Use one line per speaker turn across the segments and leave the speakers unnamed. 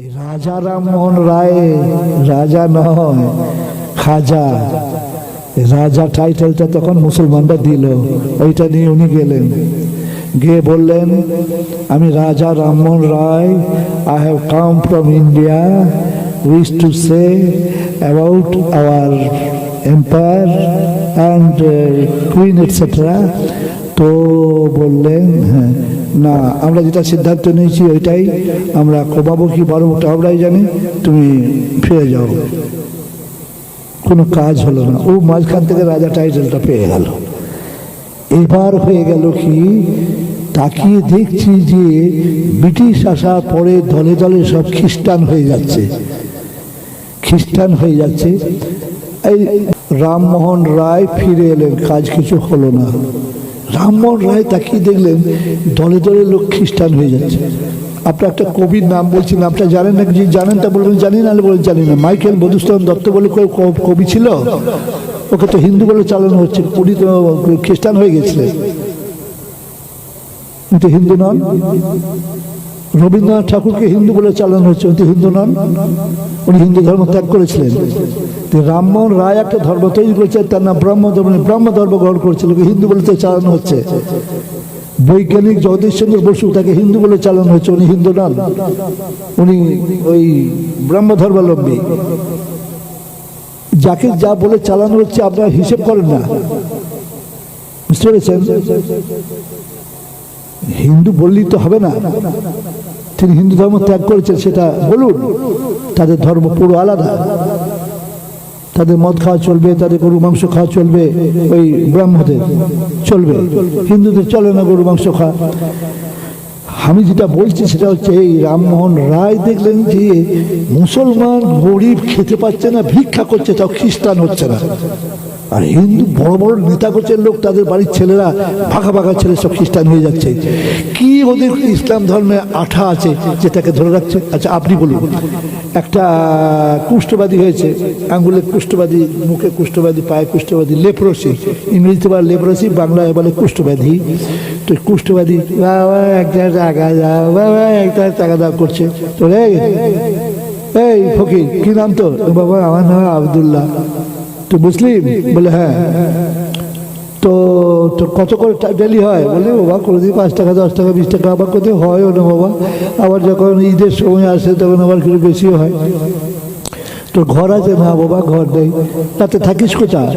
রাজা রামমোহন রায়, রাজা নয় খাজা। রাজা টাইটেলটা তখন মুসলমানরা দিল, ওইটা নিয়ে উনি গেলেন। গিয়ে বললেন, আমি Raja Rammohan Roy I have come from India wish to say about our empire and queen etcetera তো বললেন হ্যাঁ না, আমরা যেটা সিদ্ধান্ত নিয়েছি ওইটাই। আমরা কবাবো কি ওটা আমরাই জানি। তুমি ফিরে যাও। কোনো কাজ হলো না। ও মাঝখান থেকে রাজা টাইটেলটা পেয়ে গেল। এবার হয়ে গেল কি, তাকিয়ে দেখছি যে ব্রিটিশ আসার পরে দলে দলে সব খ্রিস্টান হয়ে যাচ্ছে। খ্রিস্টান হয়ে যাচ্ছে। এই রামমোহন রায় ফিরে এলেন। কাজ কিছু হলো না। রামমোহন রায় তাকিয়ে দেখলেন দলে দলে লোক খ্রিস্টান হয়ে যাচ্ছে। আপনার একটা কবির নাম বলছি, নামটা জানেন না? যে জানেন তা বলবেন, জানি না বলে জানি না। মাইকেল মধুসূদন দত্ত বলে কবি ছিল? ওকে তো হিন্দু বলে চালানো হচ্ছে। উনি তো খ্রিস্টান হয়ে গেছিলেন। উনি তো হিন্দু নন। রবীন্দ্রনাথ ঠাকুরকে হিন্দু বলে চালানো হচ্ছে। উনি তো হিন্দু নন। উনি হিন্দু ধর্ম ত্যাগ করেছিলেন। রামমোহন রায় একটা ধর্ম তৈরি করেছেন তার নাম ব্রহ্ম ধর্ম ব্রহ্ম ধর্ম গ্রহণ করেছিল হিন্দু বলে চালানো হচ্ছে। বৈজ্ঞানিক জগদীশ চন্দ্র বসু তাকে হিন্দু বলে চালানো হচ্ছে, উনি হিন্দু নন উনি ওই ব্রহ্ম ধর্মাবলম্বী যাকে যা বলে চালানো হচ্ছে, আপনারা হিসেব করেন না। বুঝতে পেরেছেন? হিন্দু বললেই তো হবে না। তিনি হিন্দু ধর্ম ত্যাগ করেছেন, সেটা বলুন। তাদের ধর্ম পুরো আলাদা। তাদের মদ খাওয়া চলবে, তাদের গরু মাংস খাওয়া চলবে, ওই ব্রাহ্মদের চলবে। হিন্দুদের চলে না গরু মাংস খাওয়া। আমি যেটা বলছি সেটা হচ্ছে, এই রামমোহন রায় দেখলেন যে মুসলমান গরিব খেতে পাচ্ছে না, ভিক্ষা করছে, তাও খ্রিস্টান হচ্ছে না। আর হিন্দু বড় বড় নেতা করছে, লোক তাদের বাড়ির ছেলেরা, ভাগা ভাগা ছেলে সব খ্রিস্টান হয়ে যাচ্ছে। কি ওদের ইসলাম ধর্মে আঠা আছে যেটাকে ধরে রাখছে? আচ্ছা আপনি বলুন। একটা কুষ্ঠবাদী হয়েছে, আঙ্গুলে কুষ্ঠবাদী, মুখে কুষ্ঠবাদী, পায়ে কুষ্ঠবাদী, লেপ্রসি, ইংরেজিতে বলে লেপ্রসি, বাংলায় বলে কুষ্ঠব্যাধি। তো কুষ্ঠবাদী বাবা একটা টাকা দাও বাবা একটা টাকা দাও করছে। তো এই ফকির, কি নাম তো বাবা, আমার নাম আবদুল্লাহ। তো মুসলিম? বলে হ্যাঁ। তো তো কত করে ডেলি হয়? বলে, বাবা, কোনোদিন পাঁচ টাকা, দশ টাকা, বিশ টাকা, আবার কোথাও হয়ও না, বাবা। আবার যখন ঈদের সময় আসে, তখন আবার একটু বেশিও হয়। তো ঘর আছে না বাবা ঘর নেই। রাতে থাকিস কোথায়?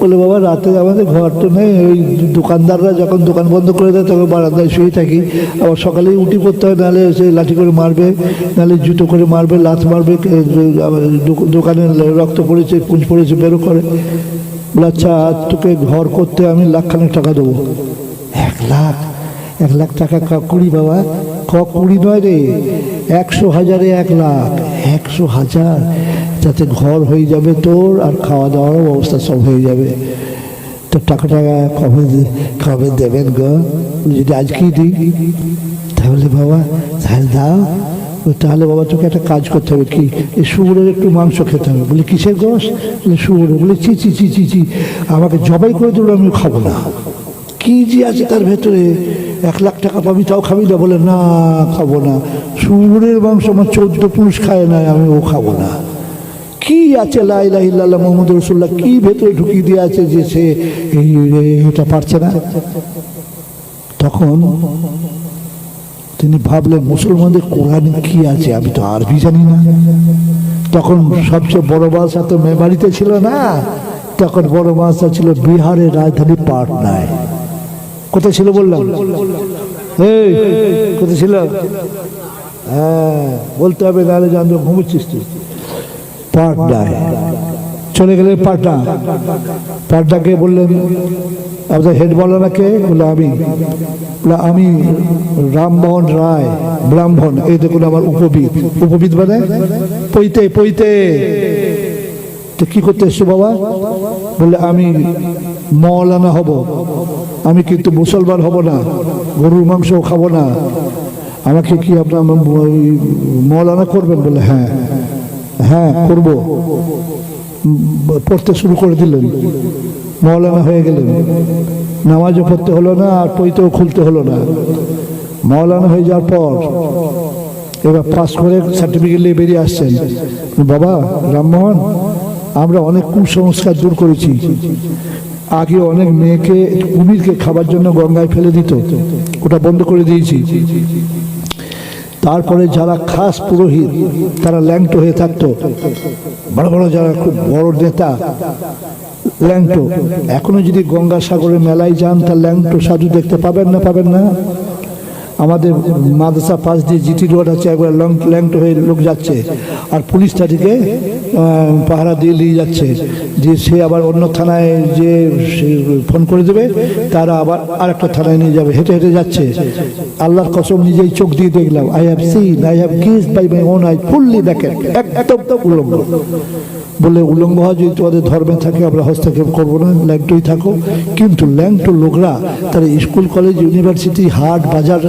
বলে, বাবা, রাতে আমাদের ঘর তো নেই। ওই দোকানদাররা যখন দোকান বন্ধ করে দেয়, তখন বারান্দায় শুয়ে থাকি। আবার সকালেই উঠি পড়তে হয়, নাহলে সে লাঠি করে মারবে, নাহলে জুতো করে মারবে, লাথ মারবে দোকানে রক্ত পড়েছে পুঁজ পড়েছে, বেরো করে। বলে আচ্ছা তোকে ঘর করতে আমি লাখখানেক টাকা দেবো। এক লাখ? এক লাখ টাকা কুড়ি, বাবা? ক কুড়ি নয় রে, একশো হাজারে এক লাখ। একশো হাজার? যাতে ঘর হয়ে যাবে তোর আর খাওয়া দাওয়ারও ব্যবস্থা সব হয়ে যাবে। তো টাকা টাকা কবে কবে দেবেন গো? যদি আজকেই দিই, তাহলে বাবা, তাহলে দাও। তাহলে বাবা তোকে একটা কাজ করতে হবে কি? এই শুয়োরের একটু মাংস খেতে হবে। বলে, কিসের গোস বলে শুয়োরের বলে, চি চি চি চি চি। আমাকে জবাই করে দিল, আমি খাব না। কি যে আছে তার ভেতরে? এক লাখ টাকা পাবি, তাও খাবি না। বলে, না, খাব না। শুয়োরের মাংস আমার চোদ্দ পুরুষ খায় না, আমি ও খাব না। কি আছে? লাইলাহিল্লাহ মোহাম্মদ রসুল্লাহ কি ভেতরে ঢুকিয়ে দিয়ে আছে যে সে এটা পারছে না? তখন তিনি ভাবলেন, মুসলমানদের কোরআনে কি আছে? আমি তো আরবি জানি না। তখন সবচেয়ে বড় বাসা তো মেবাড়িতে ছিল না। তখন বড় বাসা ছিল বিহারের রাজধানী পাটনায়। কোথায় ছিল বললাম? এই, কোথায় ছিল? হ্যাঁ বলতে হবে, নাহলে জানবে, ঘুমোচ্ছিস তুই। পাটনায় চলে গেলেন পাটনা পাটনাকে বললেন আপনার হেড বলানাকে বলে আমি। বলে আমি রামমোহন রায়, ব্রাহ্মণ। এই দেখুন আমার উপবিদ উপবিদ মানে পইতে পইতে তো কি করতে এসছো বাবা? বলে আমি মৌলানা হব। আমি কিন্তু মুসলমান হব না, গরুর মাংস খাব না। আমাকে কি আপনার মৌলানা করবেন? বলে হ্যাঁ। হ্যাঁ করব। পড়তে শুরু করে দিলেন। মৌলানা হয়ে গেলেন। নামাজও পড়তে হলো না, আর পইতেও খুলতে হলো না। মৌলানা হয়ে যাওয়ার পর এবার পাস করে সার্টিফিকেট নিয়ে বেরিয়ে আসছেন। বাবা, রামমোহন, আমরা অনেক কুসংস্কার দূর করেছি। আগে অনেক মেয়েকে, কুমিরকে খাবার জন্য গঙ্গায় ফেলে দিত। ওটা বন্ধ করে দিয়েছি। তারপরে যারা খাস পুরোহিত, তারা ল্যাংটো হয়ে থাকতো। বড় বড় যারা খুব বড় নেতা, ল্যাংটো। এখনও যদি গঙ্গাসাগরের মেলায় যান, তা ল্যাংটো সাধু দেখতে পাবেন না পাবেন না। আমাদের মাদ্রাসা পাশ দিয়ে জিটি রোড আছে, একবার লং ল্যাংটো হয়ে লোক যাচ্ছে। আর পুলিশ তাদেরকে পাহারা দিয়ে নিয়ে যাচ্ছে। যে সে আবার অন্য থানায় যে ফোন করে দেবে, তারা আবার আরেকটা থানায় নিয়ে যাবে। হেঁটে হেঁটে যাচ্ছে। আল্লাহর কসম, নিজেই চোখ দিয়ে দেখলাম। I have seen I have guess by my own I fully দেখেন একদম উলঙ্গ। বলে উলঙ্গ হওয়া যদি তোমাদের ধর্মে থাকে, আমরা হস্তক্ষেপ করব না, ল্যাংটোই থাকো। কিন্তু ল্যাংটো লোকরা, তারা স্কুল, কলেজ, ইউনিভার্সিটি, হাট, বাজার,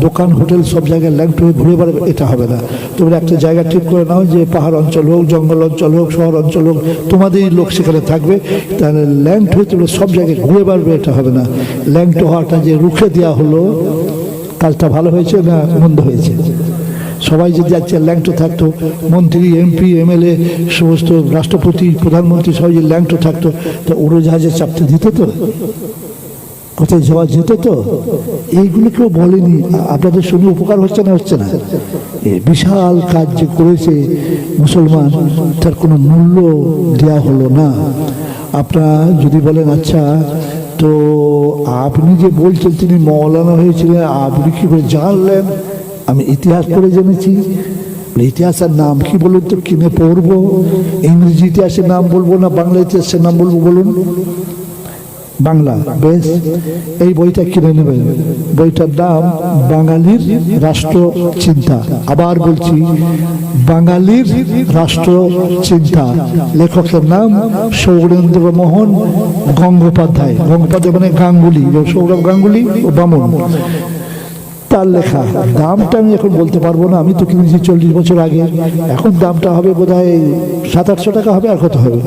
দোকান, হোটেল, সব জায়গায় ল্যাংটো হয়ে ঘুরে বেড়াবে, এটা হবে না। তোমরা একটা জায়গা ঠিক করে নাও যে পাহাড় অঞ্চল হোক, জঙ্গল অঞ্চল হোক, শহর অঞ্চল হোক, তোমাদেরই লোক সেখানে থাকবে। তাহলে ল্যাংটো হয়ে তোমরা সব জায়গায় ঘুরে বেড়াবে, এটা হবে না। ল্যাংটো হওয়াটা যে রুখে দেওয়া হলো, কাজটা ভালো হয়েছে না মন্দ হয়েছে? সবাই যদি যাচ্ছে, ল্যাংটো থাকতো, মন্ত্রী, এমপি, এমএলএ, সমস্ত রাষ্ট্রপতি, প্রধানমন্ত্রী, সবাই যদি ল্যাংটো থাকতো, তো উড়োজাহাজে চাপতে দিত তো? কোথায় যাওয়া যেত তো? এইগুলো কেউ বলেনি। আপনাদের শুনে উপকার হচ্ছে না হচ্ছে না? বিশাল কাজ যে করেছে মুসলমান, তার কোনো মূল্য দেওয়া হলো না। আপনারা যদি বলেন আচ্ছা তো আপনি যে বলছেন, তিনি মৌলানা হয়েছিলেন, আপনি কি করে জানলেন? আমি ইতিহাস পড়ে জেনেছি। ইতিহাসের নাম কি বলুন তো? কিনে পড়ব? ইংরেজি ইতিহাসের নাম বলব না বাংলা ইতিহাসের নাম বলব বলুন? বাংলা, বেশ। এই বইটা কিনে নেবেন। বইটার নাম বাঙালির রাষ্ট্র চিন্তা আবার বলছি, বাঙালির রাষ্ট্র চিন্তা লেখকের নাম সৌরেন্দ্র মোহন গঙ্গোপাধ্যায়। গঙ্গোপাধ্যায় মানে গাঙ্গুলি। সৌরভ গাঙ্গুলি ও বামন। তার লেখা। দামটা আমি এখন বলতে পারব না, আমি তো কিনেছি চল্লিশ বছর আগে। এখন দামটা হবে বোধ হয় সাত আটশো টাকা হবে আর কত হবে?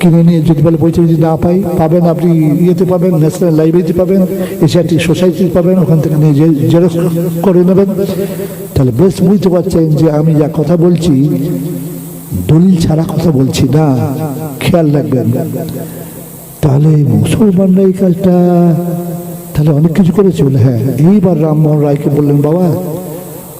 কিনে নিয়ে যদি বলে বইটা যদি না পাই, পাবেন আপনি ইয়েতে পাবেন, ন্যাশনাল লাইব্রেরিতে পাবেন, এশিয়াটি সোসাইটি পাবেন, ওখান থেকে নিয়ে জেরক্স করে নেবেন। তাহলে বেশ বুঝতে পারছেন যে আমি যা কথা বলছি, দলিল ছাড়া কথা বলছি না। খেয়াল রাখবেন। তাহলে মুসলমানরা এই কাজটা তাহলে অনেক কিছু করেছে বলে। হ্যাঁ এইবার রামমোহন রায়কে বললেন, বাবা,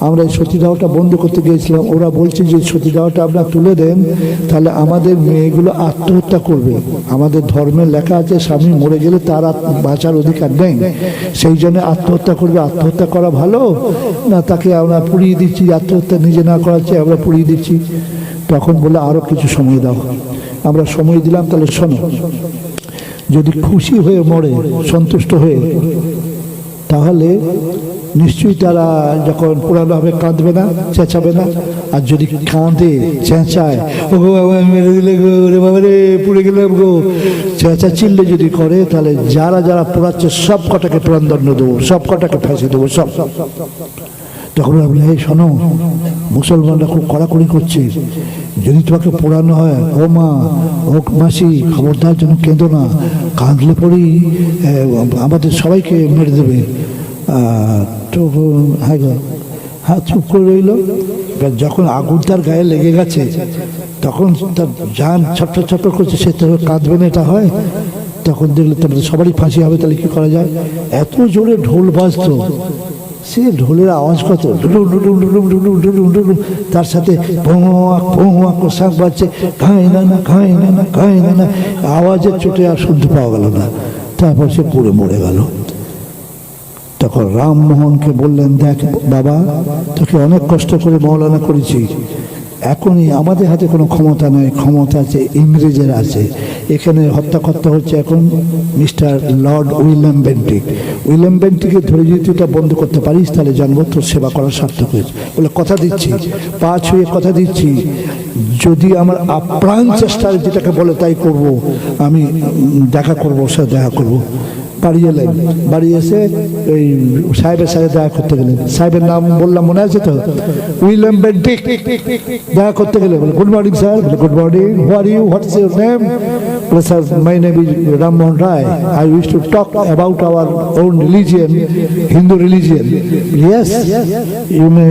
আমরা এই সতীদাহটা বন্ধ করতে গিয়েছিলাম। ওরা বলছে যে, সতীদাহটা আপনারা তুলে দেন, তাহলে আমাদের মেয়েগুলো আত্মহত্যা করবে। আমাদের ধর্মের লেখা আছে, স্বামী মরে গেলে তার বাঁচার অধিকার নেই। সেই জন্য আত্মহত্যা করবে। আত্মহত্যা করা ভালো? না, তাকে আমরা পুড়িয়ে দিচ্ছি। আত্মহত্যা নিজে না করাচ্ছে আমরা পুড়িয়ে দিচ্ছি। তখন বলে আরও কিছু সময় দাও। আমরা সময় দিলাম, তাহলে শোনো। যদি খুশি হয়ে মরে, সন্তুষ্ট হয়ে, তাহলে নিশ্চয়ই তারা যখন পুরানো হবে কাঁদবে না, চেঁচাবে না, আর যদি কাঁদে, চেঁচায় ও মেরে দিলে গো রে বাবা রে, পুড়ে গেলাম গো। চেঁচা চিল্লে যদি করে, তাহলে যারা যারা পোড়াচ্ছে, সব কটাকে প্রাণদণ্ড দেবো, সব কটাকে ফাঁসি দেবো, সব। তখন বলে এই শোনো মুসলমানরা খুব কড়াকড়ি করছে। যদি তোমাকে পোড়ানো হয় ও মা ও মাসি খবরদার যেন কেঁদো না কাঁদলে আহ, আমাদের সবাইকে মেরে দেবে। তো হ্যাঁ হ্যাঁ চুপ করে রইল। যখন আগুন তার গায়ে লেগে গেছে তখন তার যান ছটফট ছটফট করছে সে তো কাঁদবে না এটা হয়? তখন দেখলে তোমাদের সবারই ফাঁসি হবে তাহলে কি করা যায়? এত জোরে ঢোল বাজতো। সে ঢোলের আওয়াজ কত? ডুডুম ডুডুম ডুডুম ডুডুম ডুডুম ডুডুম তার সাথে ভোঁয়া ভোঁয়া কোষাক বাজছে ঘাই না না ঘাই না না ঘাই না না আওয়াজের চোটে আর শুনতে পাওয়া গেল না তারপর সে পুড়ে মরে গেল তখন রামমোহনকে বললেন দেখ বাবা তোকে অনেক কষ্ট করে মৌলানা করেছি এখনই আমাদের হাতে কোনো ক্ষমতা নেই ক্ষমতা আছে ইংরেজের আছে এখানে হত্যা কর্তা হচ্ছে এখন mister lord William Bentinck. William বেন্টিকে ধরে যদি তুই এটা বন্ধ করতে পারিস, তাহলে জানব তোর সেবা করার সার্থক হয়েছে। বলে কথা দিচ্ছি, পা ছুঁয়ে কথা দিচ্ছি, যদি আমার আপ্রাণ চেষ্টা যেটাকে বলে তাই করব, আমি দেখা করব সে দেখা করব। বাড়ি এলেন। বাড়ি এসে ওই সাহেবের সাথে দেখা করতে গেলেন। সাহেবের নাম বললাম, মনে আছে তো? উইলিয়াম বেন্টিক দেখা করতে গেলে বলে, গুড মর্নিং, স্যার। বলে, good morning, who are you? What's your name? বলে, sir, my name is Rammohan Roy. I wish to talk about our own religion, Hindu religion. Yes, you may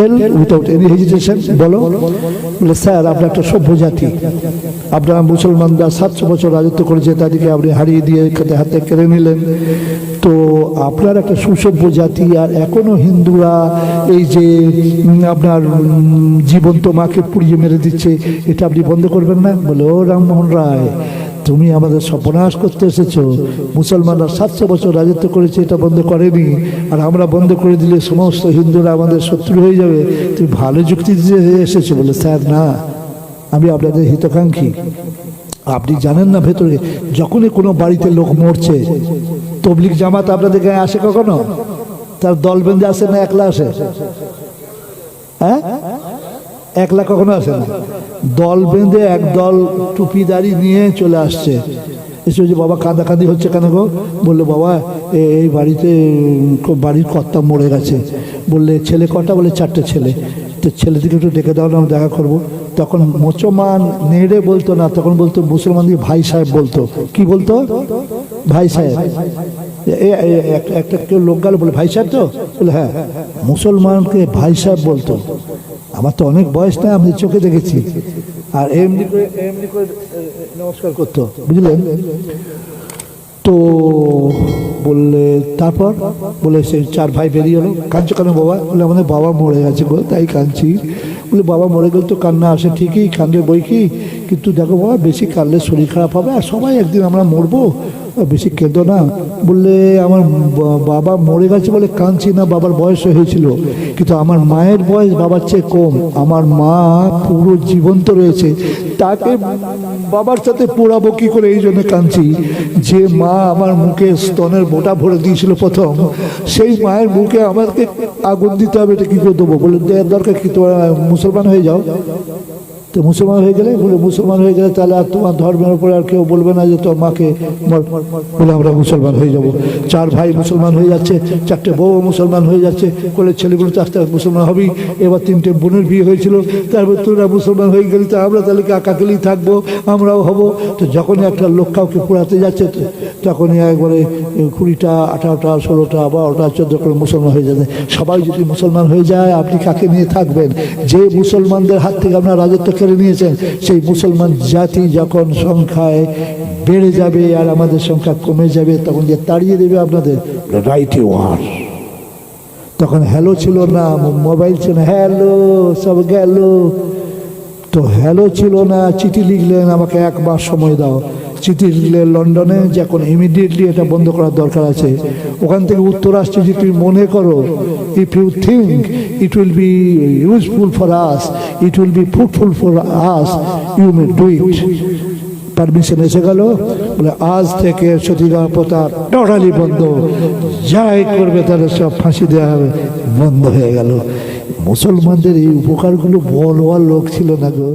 tell without any hesitation বলো। বলে, sir আপনি একটা সভ্য জাতি। আপনারা মুসলমানরা সাতশো বছর রাজত্ব করেছে, তাদেরকে আপনি হারিয়ে দিয়ে খেতে হাতে কেড়ে নিলেন। তো আপনার একটা সুসভ্য জাতি, আর এখনও হিন্দুরা এই যে আপনার জীবন্ত মাকে পুড়িয়ে মেরে দিচ্ছে, এটা আপনি বন্ধ করবেন না? বলে, ও রামমোহন রায় তুমি আমাদের সর্বনাশ করতে এসেছ। মুসলমানরা সাতশো বছর রাজত্ব করেছে, এটা বন্ধ করেনি। আর আমরা বন্ধ করে দিলে সমস্ত হিন্দুরা আমাদের শত্রু হয়ে যাবে। তুমি ভালো যুক্তি দিয়ে এসেছ বলে স্যার, না। আমি আপনাদের হিতকাঙ্ক্ষী। আপনি জানেন না ভেতরে, যখনই কোনো বাড়িতে লোক মরছে তবলিক জামাত আপনাদের গায়ে আসে কখনো? তার দল বেঁধে আসে না একলা আসে? হ্যাঁ? একলা কখনো আসে না দল বেঁধে এক দল টুপিদারি নিয়ে চলে আসছে এসে যে বাবা কাঁদাকাঁদি হচ্ছে কেন গো বলল বাবা এই বাড়িতে বাড়ির কর্তা মরে গেছে বললে ছেলে কটা বলে চারটে ছেলে তো ছেলেদিকে একটু ডেকে দাও না আমি দেখা করব তখন মোচমান নেড়ে বলতো না তখন বলতো মুসলমানদের ভাই সাহেব বলতো কি বলতো ভাই সাহেব একটা কেউ লোক গেল বলে ভাই সাহেব তো বলে হ্যাঁ মুসলমানকে ভাই সাহেব বলতো আমার তো অনেক বয়স না আমি চোখে দেখেছি। আর এমনি করে এমনি করে নমস্কার করতো, বুঝলেন? তো বললে, তারপর? বলে, সে চার ভাই বেরিয়ে এলো। কাঁদছো কেন বাবা? বলে, আমাদের বাবা মরে গেছে গো, তাই কাঁদছি। বলে, বাবা মরে গেলে তো কান্না আসে, ঠিকই। কান্দে বই কি? কিন্তু দেখো বাবা, বেশি কাঁদলে শরীর খারাপ হবে আর সবাই একদিন আমরা মরবো। বেশি কেঁদো না। বললে আমার বাবা মরে গেছে বলে কাঁদছি না, বাবার বয়স হয়েছিল। কিন্তু আমার মায়ের বয়স বাবার চেয়ে কম। আমার মা পুরো জীবন্ত রয়েছে। তাকে বাবার সাথে পোড়াবো কি করে এই জন্য কাঁদছি। যে মা আমার মুখে স্তনের বোটা ভরে দিয়েছিল প্রথম, সেই মায়ের মুখে আমাকে আগুন দিতে হবে, এটা কী করে দেবো? বলে দেওয়ার দরকার কি? তোমরা মুসলমান হয়ে যাও। তো মুসলমান হয়ে গেলে বলে, মুসলমান হয়ে গেলে তাহলে আর তোমার ধর্মের উপরে আর কেউ বলবে না যে তোর মাকে বলে, আমরা মুসলমান হয়ে যাব। চার ভাই মুসলমান হয়ে যাচ্ছে, চারটে বউ মুসলমান হয়ে যাচ্ছে কোলের ছেলেগুলো তো আস্তে আস্তে মুসলমান হবেই। এবার তিনটে বোনের বিয়ে হয়েছিল, তারপর তোরা মুসলমান হয়ে গেলি, তো আমরা তাহলে কাকাকেলেই থাকব? আমরাও হব। তো যখনই একটা লোক কাউকে পোড়াতে যাচ্ছে তখনই একবারে কুড়িটা, আঠারোটা, ষোলোটা, বারোটা, চোদ্দ করে মুসলমান হয়ে যাবে সবাই যদি মুসলমান হয়ে যায়, আপনি কাকে নিয়ে থাকবেন? যে মুসলমানদের হাত থেকে আপনার রাজত্ব কেড়ে নিয়েছেন। সেই মুসলমান জাতি যখন সংখ্যায় বেড়ে যাবে আর আমাদের সংখ্যা কমে যাবে, তখন যে তাড়িয়ে দেবে আপনাদের রাইট ওয়ার তখন হ্যালো ছিল না মোবাইল ছিল না হ্যালো সব গেল। তো হ্যালো ছিল না, চিঠি লিখলেন, আমাকে একবার সময় দাও। চিঠি লন্ডনে যে এখন ইমিডিয়েটলি এটা বন্ধ করার দরকার আছে। ওখান থেকে উত্তর আসছে যে তুমি মনে করো if you think it will be useful for us it will be fruitful for us you may do it permission এসে গেল, বলে, আজ থেকে সতীদাহ প্রথা টোটালি বন্ধ। যাই করবে তাদের সব ফাঁসি দেওয়া হবে, বন্ধ হয়ে গেল। মুসলমানদের এই উপকারগুলো বলবার লোক ছিল না গো।